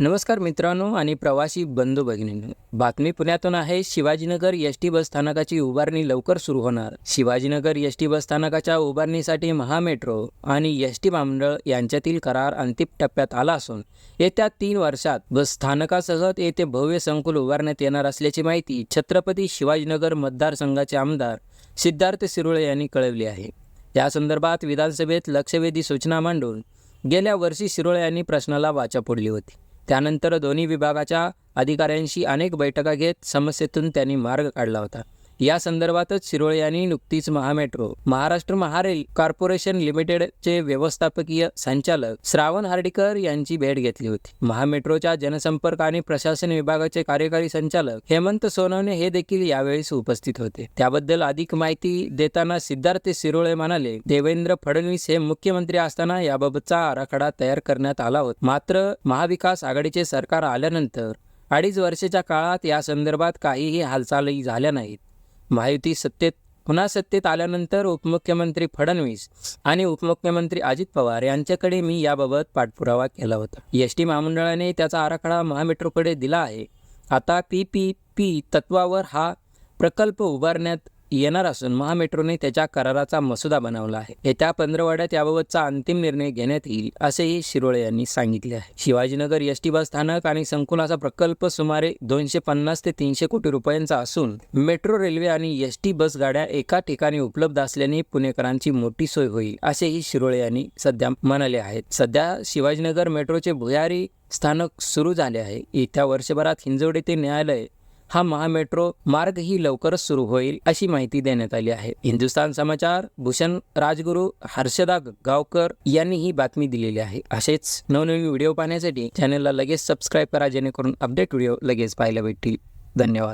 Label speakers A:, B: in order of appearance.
A: नमस्कार मित्रांनो आणि प्रवासी बंधू भगिनींनो बातमी पुण्यातून आहे शिवाजीनगर एस टी बस स्थानकाची उभारणी लवकर सुरू होणार. शिवाजीनगर एस टी बस स्थानकाच्या उभारणीसाठी महामेट्रो आणि एस टी महामंडळ यांच्यातील करार अंतिम टप्प्यात आला असून येत्या तीन वर्षात बस स्थानकासह येथे भव्य संकुल उभारण्यात येणार असल्याची माहिती छत्रपती शिवाजीनगर मतदारसंघाचे आमदार सिद्धार्थ सिरुळे यांनी कळवली आहे. या संदर्भात विधानसभेत लक्षवेधी सूचना मांडून गेल्या वर्षी शिरोळे यांनी प्रश्नाला वाचा फोडली होती. त्यानंतर दोन्ही विभागाच्या अधिकाऱ्यांशी अनेक बैठका घेत समस्येतून त्यांनी मार्ग काढला होता. या संदर्भातच शिरोळे यांनी नुकतीच महामेट्रो महाराष्ट्र महारेल कॉर्पोरेशन लिमिटेडचे व्यवस्थापकीय संचालक श्रावण हार्डीकर यांची भेट घेतली होती. महामेट्रोच्या जनसंपर्क आणि प्रशासन विभागाचे कार्यकारी संचालक हेमंत सोनवणे हे देखील यावेळी उपस्थित होते. त्याबद्दल अधिक माहिती देताना सिद्धार्थ शिरोळे म्हणाले देवेंद्र फडणवीस हे मुख्यमंत्री असताना याबाबतचा आराखडा तयार करण्यात आला होता. मात्र महाविकास आघाडीचे सरकार आल्यानंतर अडीच वर्षाच्या काळात या संदर्भात काहीही हालचाली झाल्या नाहीत. महायुती सत्तेत पुन्हा सत्तेत आल्यानंतर उपमुख्यमंत्री फडणवीस आणि उपमुख्यमंत्री अजित पवार यांच्याकडे मी याबाबत पाठपुरावा केला होता. एस टी महामंडळाने त्याचा आराखडा महामेट्रोकडे दिला आहे. आता पी पी पी तत्वावर हा प्रकल्प उभारण्यात येणार असून महामेट्रोने त्याच्या कराराचा मसुदा बनवला आहे. येत्या पंधरवड्यात याबाबतचा अंतिम निर्णय घेण्यात येईल असेही शिरोळे यांनी सांगितले आहे. शिवाजीनगर एस टी बस स्थानक आणि संकुलाचा प्रकल्प सुमारे दोनशे पन्नास ते तीनशे कोटी रुपयांचा असून मेट्रो रेल्वे आणि एस टी बस गाड्या एका ठिकाणी उपलब्ध असल्याने पुणेकरांची मोठी सोय होईल असेही शिरोळे यांनी सध्या म्हणाले आहेत. सध्या शिवाजीनगर मेट्रोचे भुयारी स्थानक सुरू झाले आहे. येत्या वर्षभरात हिंजवडी ते न्यायालय हा महामेट्रो मार्ग ही लवकरच सुरू होईल अशी माहिती देण्यात आली आहे. हिंदुस्तान समाचार भूषण राजगुरू हर्षदा गावकर यांनी ही बातमी दिलेली आहे. असेच नवनवीन व्हिडिओ पाहण्यासाठी चॅनलला लगेच सबस्क्राईब करा जेणेकरून अपडेट व्हिडिओ लगेच पाहायला भेटतील. धन्यवाद.